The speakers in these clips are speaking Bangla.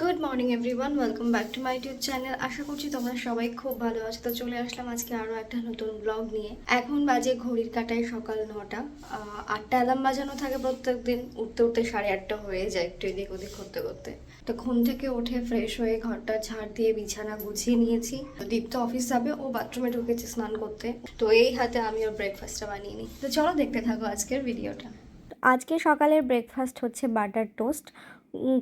Good morning everyone welcome back to my YouTube channel আশা করছি তোমরা সবাই খুব ভালো আছো। তো চলে আসলাম আজকে আরও একটা নতুন ব্লগ নিয়ে। এখন বাজে ঘড়ির কাটায় সকাল নটা। আটটা অ্যালার্ম বাজানো থাকে প্রত্যেক দিন। উঠতে উঠতে সাড়ে আটটা হয়ে যায় একটু এদিক ওদিক করতে করতে। তো ঘুম থেকে উঠে ফ্রেশ হয়ে ঘরটা ঝাড় দিয়ে বিছানা গুছিয়ে নিয়েছি। দীপ্ত অফিস যাবে। ও বাথরুমে ঢুকেছে স্নান করতে। তো এই হাতে আমি ওর ব্রেকফাস্টটা বানিয়ে নিই। তো চলো দেখতে থাকো আজকের ভিডিওটা আজকে সকালের ব্রেকফাস্ট হচ্ছে বাটার টোস্ট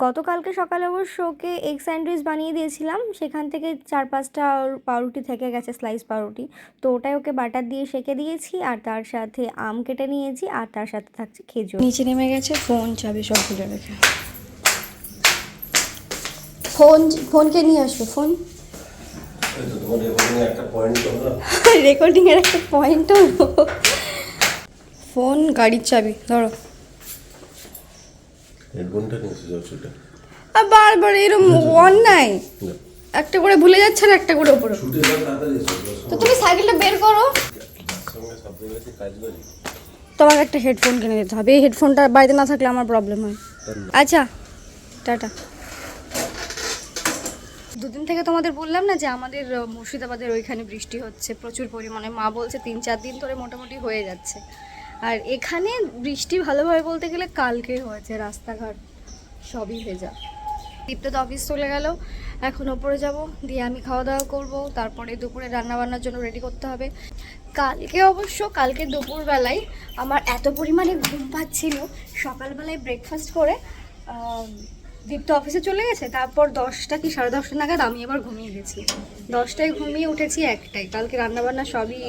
গতকালকে সকালে অবশ্য ওকে এগ স্যান্ডউইচ বানিয়ে দিয়েছিলাম। সেখান থেকে চার পাঁচটা পাউরুটি থেকে গেছে স্লাইস পাউরুটি। তো ওটাই ওকে বাটার দিয়ে সেকে দিয়েছি আর তার সাথে আম কেটে নিয়েছি আর তার সাথে থাকছে খেজুর। নিচে নেমে গেছে ফোন চাবি সব ভুলে রেখে। ফোন ফোনকে নিয়ে আসবে? ফোন? এই তো রেকর্ডিং একটা পয়েন্ট এর একটা পয়েন্ট হলো। ফোন গাড়ির চাবি ধরো। হেডফোনটা যাও সেটা? আর বারবার এরকম অন্যায়? একটা করে ভুলে যাচ্ছে আর একটা করে এসো তো তুমি সাইকেলটা বের করো। তোমার একটা হেডফোন কিনে দিতে হবে। এই হেডফোনটা বাড়িতে না থাকলে আমার প্রবলেম হয়। আচ্ছা টাটা। দুদিন থেকে তোমাদের বললাম না যে আমাদের মুর্শিদাবাদের ওইখানে বৃষ্টি হচ্ছে প্রচুর পরিমাণে। মা বলছে তিন চার দিন ধরে মোটামুটি হয়ে যাচ্ছে। আর এখানে বৃষ্টি ভালোভাবে বলতে গেলে কালকে হয়েছে, রাস্তাঘাট সবই ভেজা। দীপ্ত তো অফিস চলে গেল, এখন ওপরে যাব, দিয়ে আমি খাওয়া দাওয়া করব, তারপরে দুপুরে রান্না বান্নার জন্য রেডি করতে হবে। কালকে অবশ্য, কালকে দুপুরবেলায় আমার এত পরিমাণে ঘুম পাচ্ছিল, সকালবেলায় ব্রেকফাস্ট করে দীপ্ত অফিসে চলে গেছে, তারপর দশটা কি সাড়ে দশটা নাগাদ আমি আবার ঘুমিয়ে গেছি। দশটায় ঘুমিয়ে উঠেছি একটাই, কালকে রান্নাবান্না সবই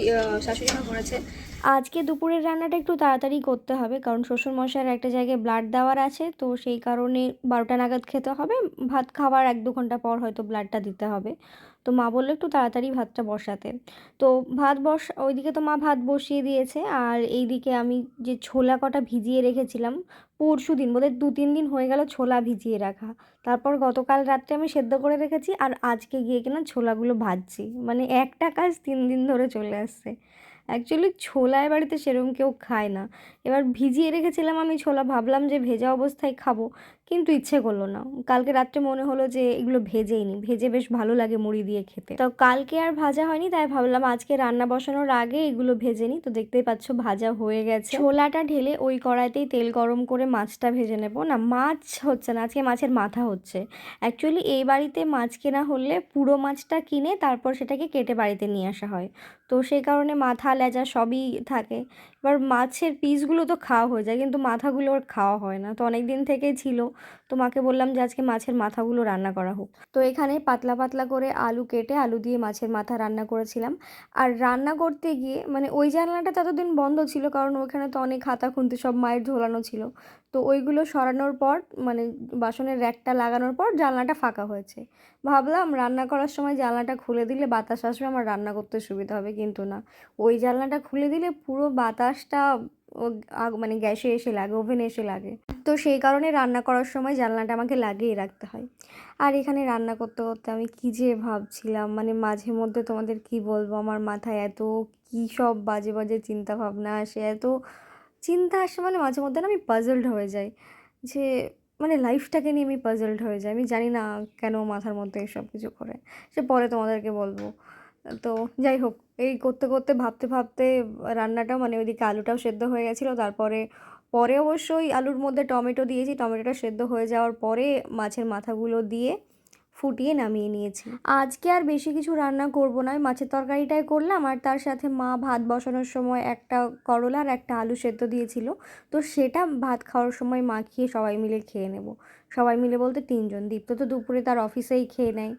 শাশুড়ি মা করেছে আজকে দুপুরের রান্নাটা একটু তাড়াতাড়ি করতে হবে, কারণ শ্বশুরমশাইয়ের একটা জায়গায় ব্লাড দেওয়ার আছে, তো সেই কারণে বারোটা নাগাদ খেতে হবে। ভাত খাওয়ার এক দু ঘণ্টা পর হয়তো ব্লাডটা দিতে হবে। তো মা বলল একটু তাড়াতাড়ি ভাতটা বসাতে। তো ভাত বস, ওইদিকে তো মা ভাত বসিয়ে দিয়েছে, আর এইদিকে আমি যে ছোলা কটা ভিজিয়ে রেখেছিলাম, পরশু দিন, বোধহয় দু তিন দিন হয়ে গেল ছোলা ভিজিয়ে রাখা। তারপর গতকাল রাত্রে আমি সেদ্ধ করে রেখেছি, আর আজকে গিয়ে কিনা ছোলাগুলো ভাজছি। মানে একটা কাজ তিন দিন ধরে চলে আসছে। অ্যাকচুয়ালি ছোলা বাড়িতে সেরকম কেউ খায় না। এবার ভিজিয়ে রেখেছিলাম আমি ছোলা, ভাবলাম যে ভেজা অবস্থায় খাব। কিন্তু ইচ্ছে করল না। কালকে রাত্রে মনে হলো যে এগুলো ভেজেই নি ভেজে বেশ ভালো লাগে মুড়ি দিয়ে খেতে। তো কালকে আর ভাজা হয়নি, তাই ভাবলাম আজকে রান্না বসানোর আগে এগুলো ভেজে নিই। তো দেখতেই পাচ্ছ ভাজা হয়ে গেছে। ছোলাটা ঢেলে ওই কড়াইতেই তেল গরম করে মাছটা ভেজে নেব। না, মাছ হচ্ছে না, আজকে মাছের মাথা হচ্ছে। অ্যাকচুয়ালি এই বাড়িতে মাছ কেনা হলে পুরো মাছটা কিনে তারপর সেটাকে কেটে বাড়িতে নিয়ে আসা হয়। তো সেই কারণে মাথা, লেজা সবই থাকে। এবার মাছের পিসগুলো তো খাওয়া হয়ে যায়, কিন্তু মাথাগুলো আর খাওয়া হয় না। তো অনেক দিন থেকেই ছিল, তো মাকে বললাম যে আজকে মাছের মাথাগুলো রান্না করা হোক। তো এখানে পাতলা পাতলা করে আলু কেটে আলু দিয়ে মাছের মাথা রান্না করেছিলাম। আর রান্না করতে গিয়ে মানে ওই জানলাটা ততদিন বন্ধ ছিল, কারণ ওখানে তো অনেক হাতা খুনতে সব মায়ের ঝোলানো ছিল। তো ওইগুলো সরানোর পর মানে বাসনের র্যাকটা লাগানোর পর জানলাটা ফাঁকা হয়েছে। ভাবলাম রান্না করার সময় জানলাটা খুলে দিলে বাতাস আসবে, আমার রান্না করতে সুবিধা হবে, কিন্তু না। ওই জানলাটা খুলে দিলে পুরো বাতাসটা মানে গ্যাসে এসে লাগে, ওভেনে এসে লাগে। তো সেই কারণে রান্না করার সময় জানলাটা আমাকে লাগিয়ে রাখতে হয়। আর এখানে রান্না করতে করতে আমি কী যে ভাবছিলাম মানে মাঝে মধ্যে তোমাদের কি বলব, আমার মাথায় এত কী সব বাজে বাজে চিন্তা ভাবনা আসে, এত চিন্তা আসে মানে মাঝে মধ্যে না আমি পাজলড হয়ে যাই। যে মানে লাইফটাকে নিয়ে আমি পাজলড হয়ে যাই। আমি জানি না কেন মাথার মধ্যে এসব কিছু করে। সে পরে তোমাদেরকে বলব। তো যাই হোক, এই করতে করতে, ভাবতে ভাবতে রান্নাটা মানে ওইদিকে আলুটাও সেদ্ধ হয়ে গেছিল। তারপরে, পরে অবশ্যই আলুর মধ্যে টমেটো দিয়েছি। টমেটোটা সেদ্ধ হয়ে যাওয়ার পরে মাছের মাথাগুলো দিয়ে ফুটিয়ে নামিয়ে নিয়েছি। আজকে আর বেশি কিছু রান্না করব না মাছের তরকারিটাই করলাম আর তার সাথে মা ভাত বসানোর সময় একটা করলা আর একটা আলু সেদ্ধ দিয়েছিল। তো সেটা ভাত খাওয়ার সময় মাখিয়ে সবাই মিলে খেয়ে নেব। সবাই মিলে বলতে তিনজন, দীপ্ত তো দুপুরে তার অফিসেই খেয়ে নেয়।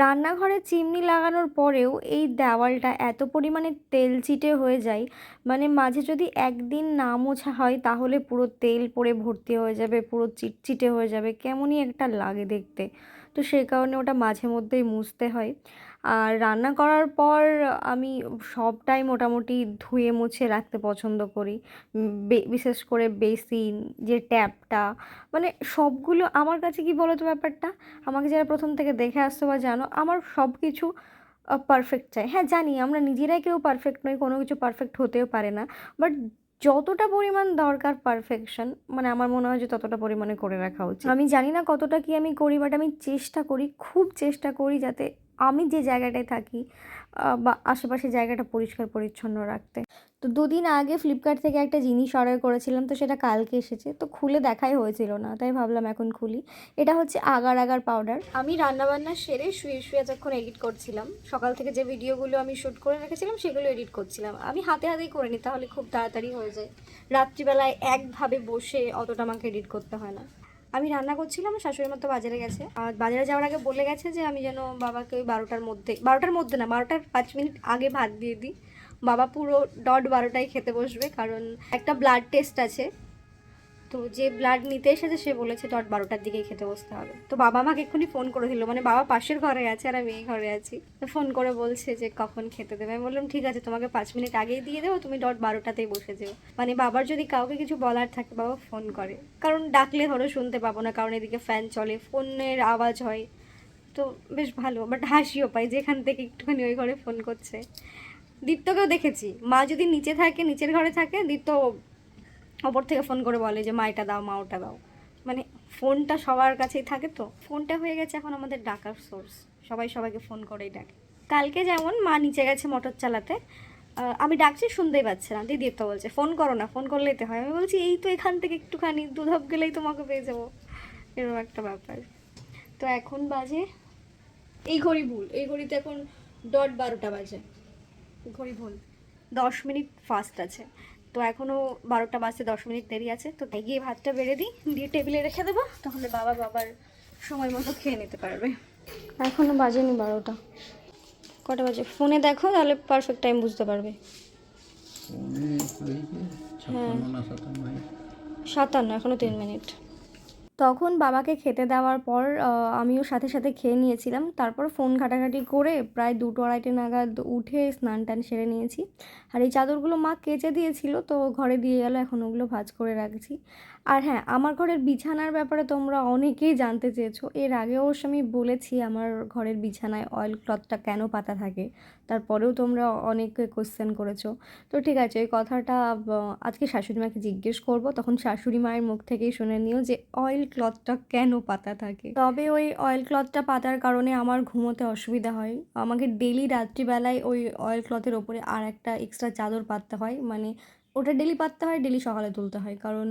রান্নাঘরে চিমনি লাগানোর পরেও এই দেওয়ালটা এত পরিমাণে তেল চিটে হয়ে যায় মানে মাঝে যদি একদিন না মোছা হয় তাহলে পুরো তেল পরে ভর্তি হয়ে যাবে, পুরো চিটচিটে হয়ে যাবে, কেমনই একটা লাগে দেখতে। তো সেই কারণে ওটা মাঝে মধ্যেই মুছতে হয়। আর রান্না করার পর আমি সবটাই মোটামুটি ধুয়ে মুছে রাখতে পছন্দ করি। বিশেষ করে বেসিন, যে ট্যাপটা মানে সবগুলো, আমার কাছে কি বলো তো ব্যাপারটা? আমাকে যারা প্রথম থেকে দেখে আসতো বা জানো, আমার সব কিছু পারফেক্ট চাই। হ্যাঁ জানি আমরা নিজেরাই কেউ পারফেক্ট নই, কোনো কিছু পারফেক্ট হতেও পারে না বাট যতটা পরিমাণ দরকার পারফেকশন মানে আমার মনে হয় যে ততটা পরিমাণে করে রাখা উচিত। আমি জানি না কতটা কি আমি করি বাট আমি চেষ্টা করি, খুব চেষ্টা করি যাতে আমি যে জায়গাটায় থাকি বা আশেপাশে জায়গাটা পরিষ্কার পরিচ্ছন্ন রাখতে। তো দুদিন আগে ফ্লিপকার্ট থেকে একটা জিনিস অর্ডার করেছিলাম, তো সেটা কালকে এসেছে। তো খুলে দেখাই হয়েছিল না, তাই ভাবলাম এখন খুলি। এটা হচ্ছে আগার আগার পাউডার আমি রান্নাবান্না সেরে শুয়ে শুয়ে যখন এডিট করছিলাম, সকাল থেকে যে ভিডিওগুলো আমি শ্যুট করে রেখেছিলাম, সেগুলো এডিট করছিলাম। আমি হাতে হাতেই করে নিই তাহলে খুব তাড়াতাড়ি হয়ে যায়। রাত্রিবেলায় একভাবে বসে অতটা আমাকে এডিট করতে হয় না। আমি রান্না করছিলাম, আমার শাশুড়ি মতো বাজারে গেছে। আর বাজারে যাওয়ার আগে বলে গেছে যে, আমি যেন বাবাকে ওই বারোটার মধ্যে বারোটার মধ্যে না, বারোটার পাঁচ মিনিট আগে ভাত দিয়ে দিই। বাবা পুরো ডট বারোটায় খেতে বসবে, কারণ একটা ব্লাড টেস্ট আছে। তো যে ব্লাড নিতে এসেছে, সে বলেছে ডট বারোটার দিকেই খেতে বসতে হবে। তো বাবা আমাকে এক্ষুনি ফোন করে দিল। মানে বাবা পাশের ঘরে আছে আর আমি এই ঘরে আছি। তো ফোন করে বলছে যে, কখন খেতে দেবে? আমি বললাম, ঠিক আছে, তোমাকে পাঁচ মিনিট আগেই দিয়ে দেবো, তুমি ডট বারোটাতেই বসে যেও। মানে বাবার যদি কাউকে কিছু বলার থাকে, বাবা ফোন করে। কারণ ডাকলে ধরো শুনতে পাবো না, কারণ এদিকে ফ্যান চলে, ফোনের আওয়াজ হয়। তো বেশ ভালো বাট হাসিও পাই যেখান থেকে একটুখানি ওই ঘরে ফোন করছে। দীপ্তকেও দেখেছি। মা যদি নিচে থাকে, নিচের ঘরে থাকে, দীপ্ত ওপর থেকে ফোন করে বলে যে, মা, এটা দাও, মা, ওটা দাও। মানে ফোনটা সবার কাছেই থাকে তো। ফোনটা হয়ে গেছে এখন আমাদের ডাকার সোর্স। সবাই সবাইকে ফোন করেই ডাকে। কালকে যেমন মা নিচে গেছে মোটর চালাতে আমি ডাকছি, শুনতেই পাচ্ছে না। দিদি তো বলছে, ফোন করো না, ফোন করলেই তো হয়। আমি বলছি, এই তো এখান থেকে একটুখানি দুধাপ গেলেই তোমাকে পেয়ে যাব। এরকম একটা ব্যাপার। তো এখন বাজে এই ঘড়ি ভুল। এই ঘড়িতে এখন ডট বারোটা বাজে। ঘড়ি ভুল। দশ মিনিট ফাস্ট আছে। তো এখনও বারোটা বাজতে দশ মিনিট দেরি আছে তো তাই গিয়ে ভাতটা বেড়ে দিই দিয়ে টেবিলে রেখে দেবো তাহলে বাবা বাবার সময় মতো খেয়ে নিতে পারবে। এখনও বাজেনি বারোটা। কটা বাজে? ফোনে দেখো তাহলে পারফেক্ট টাইম বুঝতে পারবে। সাতান্ন এখনও তিন মিনিট। তখন বাবাকে খেতে দেওয়ার পর আমিও সাথে সাথে খেয়ে নিয়েছিলাম। তারপর ফোন ঘাটাঘাটি করে প্রায় দুটো আড়াইটে নাগাদ উঠে স্নান টান সেরে নিয়েছি। আর এই চাদরগুলো মা কেচে দিয়েছিল, তো ঘরে দিয়ে গেল, এখন ওগুলো ভাজ করে রাখছি। আর হ্যাঁ আমার ঘরের বিছানার ব্যাপারে তোমরা অনেকেই জানতে চেয়েছো। এর আগেও অবশ্য আমি বলেছি আমার ঘরের বিছানায় অয়েল ক্লথটা কেন পাতা থাকে, তারপরেও তোমরা অনেকে কোশ্চেন করেছ। তো ঠিক আছে, ওই কথাটা আজকে শাশুড়ি মাকে জিজ্ঞেস করব, তখন শাশুড়ি মায়ের মুখ থেকেই শুনে নিও যে অয়েল ক্লথটা কেন পাতা থাকে। তবে ওই অয়েল ক্লথটা পাতার কারণে আমার ঘুমোতে অসুবিধা হয়। আমাকে ডেলি রাত্রিবেলায় ওই অয়েল ক্লথের ওপরে আর একটা এক্সট্রা চাদর পাততে হয় মানে ওটা ডেলি পাততে হয় ডেলি সকালে তুলতে হয়। কারণ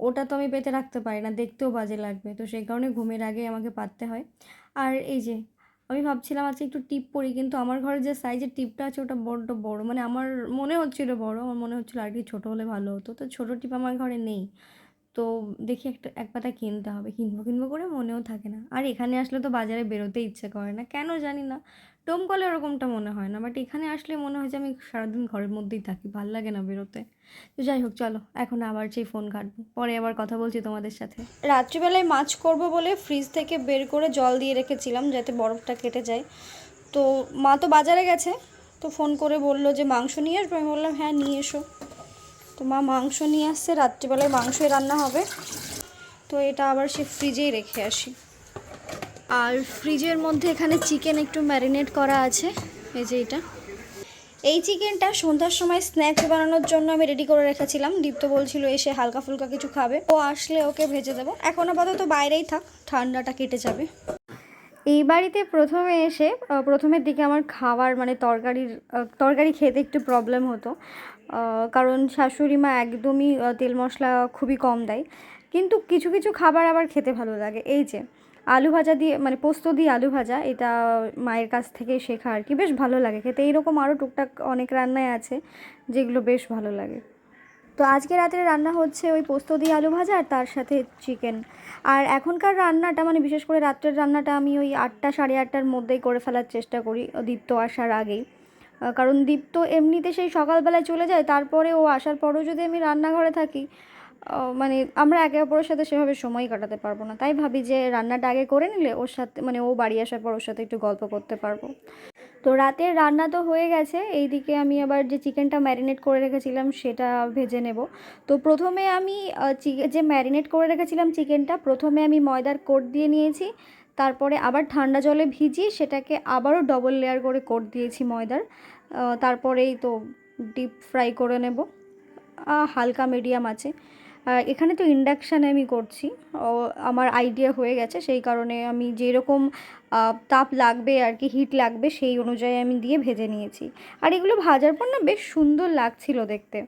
ওটা তো আমি পেতে রাখতে পারি না, দেখতেও বাজে লাগবে। তো সেই কারণে ঘুমের আগে আমাকে পাততে হয়। আর এই যে, আমি ভাবছিলাম আজকে একটু টিপ পরি, কিন্তু আমার ঘরে যে সাইজের টিপটা আছে ওটা বড্ড বড়। মানে আমার মনে হচ্ছিল বড়, আমার মনে হচ্ছিল আর কি ছোটো হলে ভালো হতো। তো ছোটো টিপ আমার ঘরে নেই। তো দেখি একটা, এক পাতা কিনতে হবে। কিনবো কিনবো করে মনেও থাকে না। আর এখানে আসলে তো বাজারে বেরোতে ইচ্ছে করে না। কেন জানি না। ডোমকলে ওরকমটা মনে হয় না। বাট এখানে আসলে মনে হয় যে আমি সারাদিন ঘরের মধ্যেই থাকি। ভালো লাগে না বেরোতে। তো যাই হোক, চলো। এখন আবার সেই ফোন ঘাটবো। পরে আবার কথা বলছি তোমাদের সাথে। রাত্রিবেলায় মাছ করব বলে ফ্রিজ থেকে বের করে জল দিয়ে রেখেছিলাম যাতে বরফটা কেটে যায়। তো মা তো বাজারে গেছে। তো ফোন করে বলল যে মাংস নিয়ে আসব। আমি বললাম হ্যাঁ নিয়ে এসো। তো মা মাংস নিয়ে আসছে, রাত্রিবেলায় মাংসই রান্না হবে। তো এটা আবার সে ফ্রিজেই রেখে আসি। আর ফ্রিজের মধ্যে এখানে চিকেন একটু ম্যারিনেট করা আছে, এই যে এটা। এই চিকেনটা সন্ধ্যার সময় স্ন্যাক্স বানানোর জন্য আমি রেডি করে রেখেছিলাম। দীপ্ত বলছিল, এসে হালকা ফুলকা কিছু খাবে। ও আসলে ওকে ভেজে দেবো। এখন আপাতত বাইরেই থাক, ঠান্ডাটা কেটে যাবে। এই বাড়িতে প্রথমে এসে প্রথমের দিকে আমার খাবার মানে তরকারির তরকারি খেতে একটু প্রবলেম হতো। কারণ শাশুড়ি মা একদমই তেল মশলা খুবই কম দেয়। কিন্তু কিছু কিছু খাবার আবার খেতে ভালো লাগে। এই যে, আলু ভাজা দিয়ে মানে পোস্ত দিয়ে আলু ভাজা, এটা মায়ের কাছ থেকে শেখা আর কি। বেশ ভালো লাগে খেতে। এইরকম আরও টুকটাক অনেক রান্নায় আছে, যেগুলো বেশ ভালো লাগে। তো আজকে রাতে রান্না হচ্ছে ওই পোস্ত দিয়ে আলু ভাজা আর তার সাথে চিকেন। আর এখনকার রান্নাটা মানে বিশেষ করে রাত্রের রান্নাটা আমি ওই আটটা, সাড়ে আটটার মধ্যেই করে ফেলার চেষ্টা করি, দীপ্ত আসার আগেই। কারণ দীপ্ত এমনিতে সেই সকালবেলায় চলে যায়, তারপরে ও আসার পরেও যদি আমি রান্নাঘরে থাকি মানে আমরা একে অপরের সাথে সেভাবে সময় কাটাতে পারব না। তাই ভাবি যে রান্নাটা আগে করে নিলে ওর সাথে মানে ও বাড়ি আসার পর ওর সাথে একটু গল্প করতে পারব। তো রাতের রান্না তো হয়ে গেছে, এইদিকে আমি আবার যে চিকেনটা ম্যারিনেট করে রেখেছিলাম সেটা ভেজে নেব। তো প্রথমে আমি যে ম্যারিনেট করে রেখেছিলাম চিকেনটা, প্রথমে আমি ময়দার কোট দিয়ে নিয়েছি তারপরে আবার ঠান্ডা জলে ভিজিয়ে সেটাকে আবারও ডবল লেয়ার করে কোট দিয়েছি ময়দার। তারপরেই তো ডিপ ফ্রাই করে নেব। হালকা মিডিয়াম আছে। এখানে তো ইন্ডাকশানে আমি করছি। আমার আইডিয়া হয়ে গেছে। সেই কারণে আমি যেরকম তাপ লাগবে আর কি হিট লাগবে সেই অনুযায়ী আমি দিয়ে ভেজে নিয়েছি। আর এগুলো ভাজার পর না বেশ সুন্দর লাগছিল দেখতে।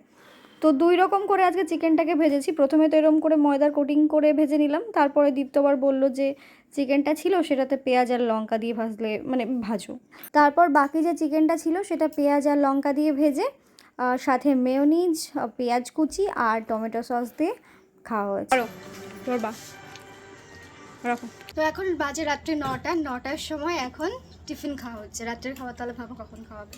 তো দুই রকম করে আজকে চিকেনটাকে ভেজেছি। প্রথমে তো এরকম করে ময়দার কোটিং করে ভেজে নিলাম। তারপরে দীপ্তবার বলল যে চিকেনটা ছিল সেটাতে পেঁয়াজ আর লঙ্কা দিয়ে ভাজলে মানে ভাজো। তারপর বাকি যে চিকেনটা ছিল সেটা পেঁয়াজ আর লঙ্কা দিয়ে ভেজে আর সাথে মেয়োনিজ পেঁয়াজ কুচি আর টমেটো সস দিয়ে খাওয়া হয়েছে। তো এখন বাজে রাত্রে নটা। নটার সময় এখন টিফিন খাওয়া হচ্ছে। রাত্রের খাবার তাহলে ভাবো কখন খাওয়াবে।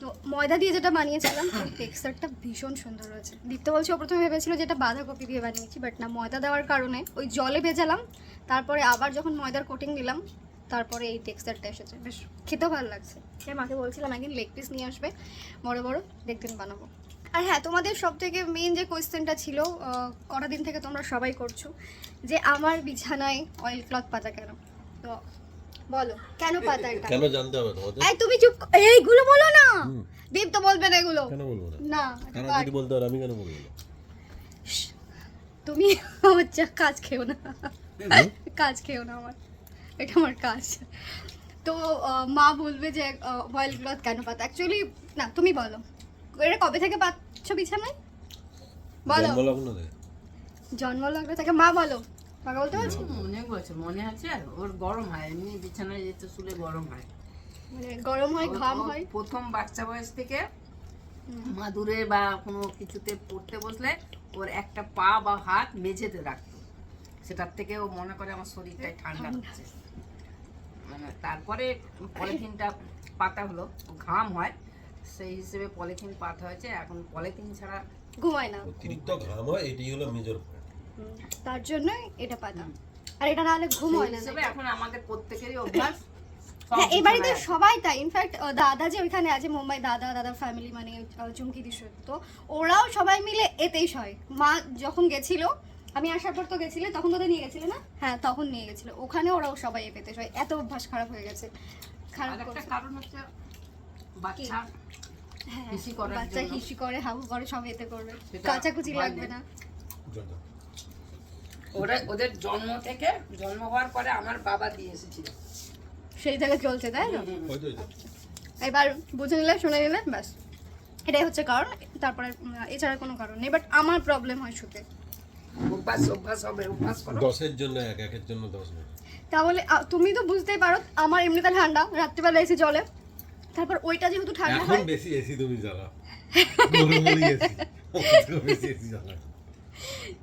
তো ময়দা দিয়ে যেটা বানিয়েছিলাম ওই টেক্সচারটা ভীষণ সুন্দর হয়েছে। দীপ্ত বলছে ও প্রথমে ভেবেছিল যেটা বাঁধাকপি দিয়ে বানিয়েছি বাট না, ময়দা দেওয়ার কারণে ওই জলে ভেজালাম, তারপরে আবার যখন ময়দার কোটিং দিলাম, তারপরে এই টেক্সচারটা এসেছে। বেশ, খেতেও ভালো লাগছে। সে মাকে বলছিলাম, একদিন লেগ পিস নিয়ে আসবে, বড় বড় দেখদিন বানাবো। আর হ্যাঁ তোমাদের সব থেকে মেন যে কোয়েশ্চেনটা ছিল কটা দিন থেকে তোমরা সবাই করছ, যে আমার বিছানায় অয়েল ক্লথ পাতা কেন? তো বলো কেন পাতা এটা কেন জানতে হবে তোমাদের? এই তুমি চুপ এইগুলো বলো না। দীপ তো বলবে না এগুলো। কেন বলব না? না কেন যদি বলতে আমি কেন বলব তুমি আমার কাজ খেও না। কাজ খেও না আমার। এটা আমার কাজ। তো মা বলবে যে অয়েল ক্লথ কেন পাতা অ্যাকচুয়ালি না তুমি বলো। এটা কবে থেকে পাচ্ছ বিছানায়? বলো। জন্মলগ্ন জন্ম লগ্ন থেকে? মা বলো। মাকে বলতে পারছ অনেক বছর মনে আছে ওর গরম হয় এমনি বিছানায় যেতে শুলে গরম হয়। মানে গরম হয় ঘাম হয়? প্রথম বাচ্চা বয়স থেকে মাদুরে বা কোনো কিছুতে পড়তে বসলে ওর একটা পা বা হাত মেঝেতে রাখতো। সেটার থেকে ও মনে করে আমার শরীরটাই ঠান্ডা হচ্ছে। মানে তারপরে পলিথিনটা পাতা হলো ঘাম হয় সেই হিসেবে পলিথিন পাতা হয়েছে এখন পলিথিন ছাড়া ঘুমায় না। অতিরিক্ত ঘাম হয় এটি হলো মেজর তার জন্যই এটা পাতা। আর এটা না হলে ঘুম হয় না এখন আমাদের প্রত্যেকেরই অভ্যাস হ্যাঁ এই বাড়িতে সবাই তাই। ইনফ্যাক্ট দাদা যে ওইখানে আছে মুম্বাই দাদা দাদার ফ্যামিলি মানে চুমকি দিশু তো ওরাও সবাই মিলে এতেই সয়। মা যখন গেছিল আমি আসার পর তো গেছিলে তখন তোদের নিয়ে গেছিলে না? হ্যাঁ তখন নিয়ে গেছিল। ওখানে ওরাও সবাই এ পেতে সয়। এত অভ্যাস খারাপ হয়ে গেছে। খারাপ আর একটা করছে। কারণ হচ্ছে বাচ্চা হ্যাঁ হিসি করার বাচ্চা জন্য। হিসি করে হাবু করে সব এতে করবে। কাচাকুচি লাগবে না। ওরা ওদের জন্ম থেকে জন্ম হওয়ার পরে আমার বাবা দিয়ে এসেছিল। সেই থেকে চলছে তাই না এবার বুঝে নিলে শুনে নিলে ব্যাস। এটাই হচ্ছে কারণ তারপরে এছাড়া কোনো কারণ নেই বাট আমার প্রবলেম হয় শুতে অভ্যাস অভ্যাস হবে অভ্যাস করো। দশের জন্য এক একের জন্য দশ তাহলে তুমি তো বুঝতেই পারো আমার এমনিতে ঠান্ডা রাত্রিবেলা এসে জলে তারপর ওইটা যেহেতু ঠান্ডা এখন হয় বেশি এসি তুমি জ্বালা বেশি এসি জ্বালা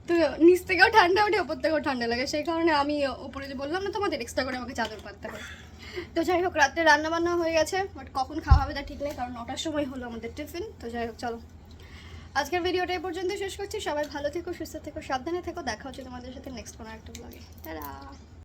তো নিচ থেকেও ঠান্ডা ওঠে ওপর থেকেও ঠান্ডা লাগে। সেই কারণে আমি ওপরে যে বললাম না তোমাদের এক্সট্রা করে আমাকে চাদর পাততে হবে। তো যাই হোক, রাত্রে রান্না বান্না হয়ে গেছে বাট কখন খাওয়া হবে তা ঠিক নেই, কারণ নটার সময় হলো আমাদের টিফিন। তো যাই হোক, চলো। আজকের ভিডিওটা এ পর্যন্ত শেষ করছি। সবাই ভালো থেকো, সুস্থ থেকো, সাবধানে থেকো। দেখা হচ্ছে তোমাদের সাথে নেক্সট কোনো একটা ব্লগে তারা